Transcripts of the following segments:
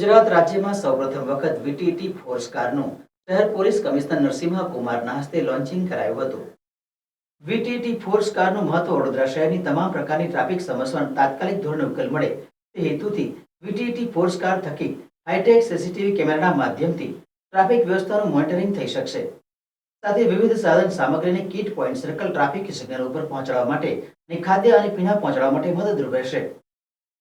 ગુજરાત રાજ્યમાં સૌપ્રથમ વખત વીટીટી ફોર્સ કારનું શહેર પોલીસ કમિશનર નરસિંહ કુમારના હસ્તે લોન્ચિંગ કરાયું હતું. વીટીટી ફોર્સ કારનું મહત્વ વડોદરા શહેરની તમામ પ્રકારની ટ્રાફિક સમસ્યાનો તાત્કાલિક ધોરણે ઉકેલ મળે તે હેતુથી વીટીટી ફોર્સ કાર થકી હાઈટેક સીસીટીવી કેમેરાના માધ્યમથી ટ્રાફિક વ્યવસ્થાનું મોનિટરિંગ થઈ શકશે. સાથે વિવિધ સાધન સામગ્રીને kit point, circle traffic signal ઉપર પહોંચાડવા માટે અને ખાદ્ય અને પીણા પહોંચાડવા માટે મદદરૂપ રહેશે.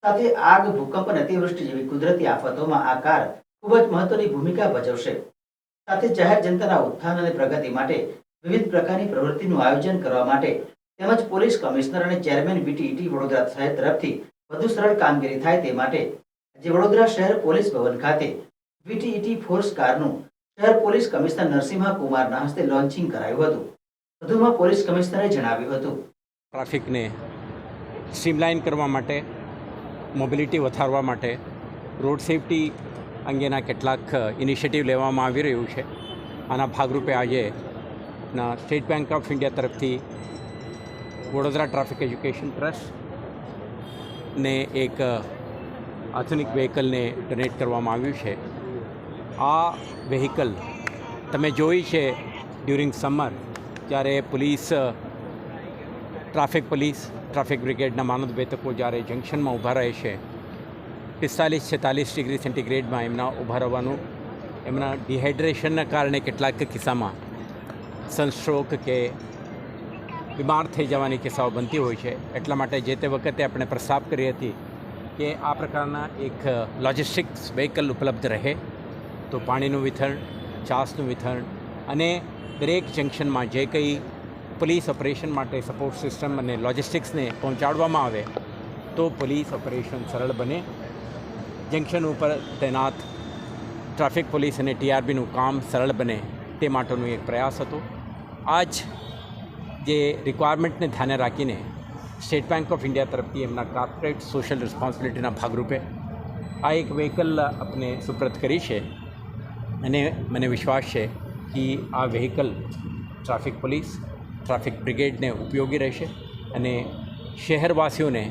સાથે આગ, ભૂકંપ અને અતિવૃષ્ટિ જેવી કુદરતી આફતોમાં આ કાર ખૂબ જ મહત્વની ભૂમિકા ભજવશે. સાથે જાહેર જનતાના ઉત્થાન અને પ્રગતિ માટે વિવિધ પ્રકારની પ્રવૃત્તિનું આયોજન કરવા માટે તેમજ પોલીસ કમિશનર અને ચેરમેન બીટીઈટી વડોદરા સાહેબ તરફથી વધુ સરળ કામગીરી થાય તે માટે આજે વડોદરા શહેર પોલીસ ભવન ખાતે બીટીઈટી ફોર્સ કારનું શહેર પોલીસ કમિશનર નરસિંહા કુમારના હસ્તે લોન્ચિંગ કરાયું હતું. વધુમાં પોલીસ કમિશનરે જણાવ્યું હતું. ટ્રાફિકને સ્ટ્રીમલાઇન કરવા માટે મોબિલિટી વધારવા માટે રોડ સેફટી અંગેના કેટલાક ઇનિશિયેટિવ લેવામાં આવી રહ્યું છે. આના ભાગરૂપે આજે ના સ્ટેટ બેંક ઓફ ઇન્ડિયા તરફથી વડોદરા ટ્રાફિક એજ્યુકેશન ટ્રસ્ટને એક આધુનિક વ્હીકલને ડોનેટ કરવામાં આવ્યું છે. આ વ્હીકલ તમે જોઈ છે ડ્યુરિંગ સમર જ્યારે પોલીસ ટ્રાફિક પોલીસ, ટ્રાફિક બ્રિગેડના માનદ વેતકો જ્યારે જંકશનમાં ઊભા રહે છે. પિસ્તાલીસ છેતાલીસ ડિગ્રી સેન્ટીગ્રેડમાં એમના ઊભા રહેવાનું, એમના ડિહાઇડ્રેશનના કારણે કેટલાક કિસ્સામાં સનસ્ટ્રોક કે બીમાર થઈ જવાની કિસ્સાઓ બનતી હોય છે. એટલા માટે જે તે વખતે આપણે પ્રસ્તાવ કરી હતી કે આ પ્રકારના એક લોજિસ્ટિક્સ વ્હીકલ ઉપલબ્ધ રહે, તો પાણીનું વિતરણ છાસનું વિતરણ અને દરેક જંકશનમાં જે કંઈ પોલીસ ઓપરેશન માટે સપોર્ટ સિસ્ટમ અને લોજિસ્ટિક્સને પહોંચાડવામાં આવે તો પોલીસ ઓપરેશન સરળ બને. જંકશન ઉપર તૈનાત ટ્રાફિક પોલીસ અને ટીઆરબીનું કામ સરળ બને તે માટેનો એક પ્રયાસ હતો. આજ જે રિક્વાયરમેન્ટને ધ્યાને રાખીને સ્ટેટ બેંક ઓફ ઇન્ડિયા તરફથી એમના કોર્પોરેટ સોશિયલ રિસ્પોન્સિબિલિટીના ભાગરૂપે આ એક વ્હીકલ આપને સુપ્રત કરી છે અને મને વિશ્વાસ છે કે આ વ્હીકલ ટ્રાફિક પોલીસ ટ્રાફિક બ્રિગેડને ઉપયોગી રહેશે અને શહેરવાસીઓને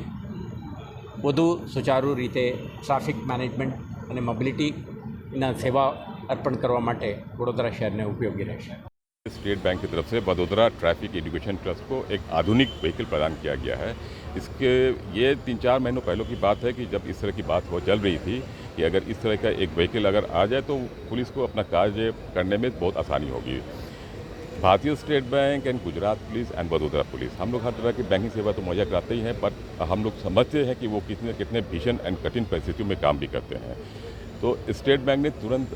વધુ સુચારુ રીતે ટ્રાફિક મેનેજમેન્ટ અને મોબિલિટીના સેવા અર્પણ કરવા માટે વડોદરા શહેરને ઉપયોગી રહેશે स्टेट बैंक की तरफ से वडोदरा ट्रैफिक एजुकेशन ट्रस्ट को एक आधुनिक व्हीकल प्रदान किया गया है इसके ये तीन चार महीनों पहले की बात है कि जब इस तरह की बात हो चल रही थी कि अगर इस तरह का एक व्हीकल अगर आ जाए तो पुलिस को अपना कार्य करने में बहुत आसानी होगी भारतीय state bank and Gujarat police and Vadodara police. हम लोग हर तरह की बैंकिंग सेवा तो मुहैया कराते ही हैं, पर हम लोग समझते हैं कि वो कितने कितने भीषण एंड कठिन परिस्थितियों में काम भी करते हैं। तो स्टेट बैंक ने तुरंत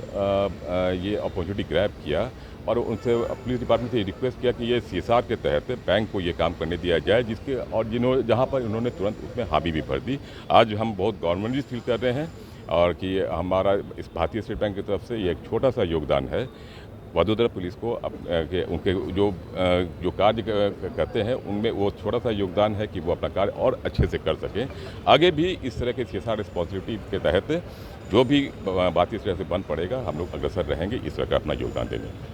ये अपॉर्चुनिटी ग्रैब किया और उनसे पुलिस डिपार्टमेंट से ये रिक्वेस्ट किया कि ये सीएसआर के तहत बैंक को ये काम करने दिया जाए, जिसके और जिन्होंने जहाँ पर उन्होंने तुरंत उसमें हामी भी भर दी। आज हम बहुत गवर्नमेंट फील कर रहे हैं और कि हमारा इस भारतीय स्टेट बैंक की तरफ़ से ये एक छोटा सा योगदान है। वडोदरा पुलिस को अप, के उनके जो जो कार्य करते हैं उनमें वो थोड़ा सा योगदान है कि वो अपना कार्य और अच्छे से कर सकें। आगे भी इस तरह के छः रिस्पॉन्सिबिलिटी के तहत जो भी बात इस तरह से बन पड़ेगा हम लोग अग्रसर रहेंगे इस तरह का अपना योगदान देने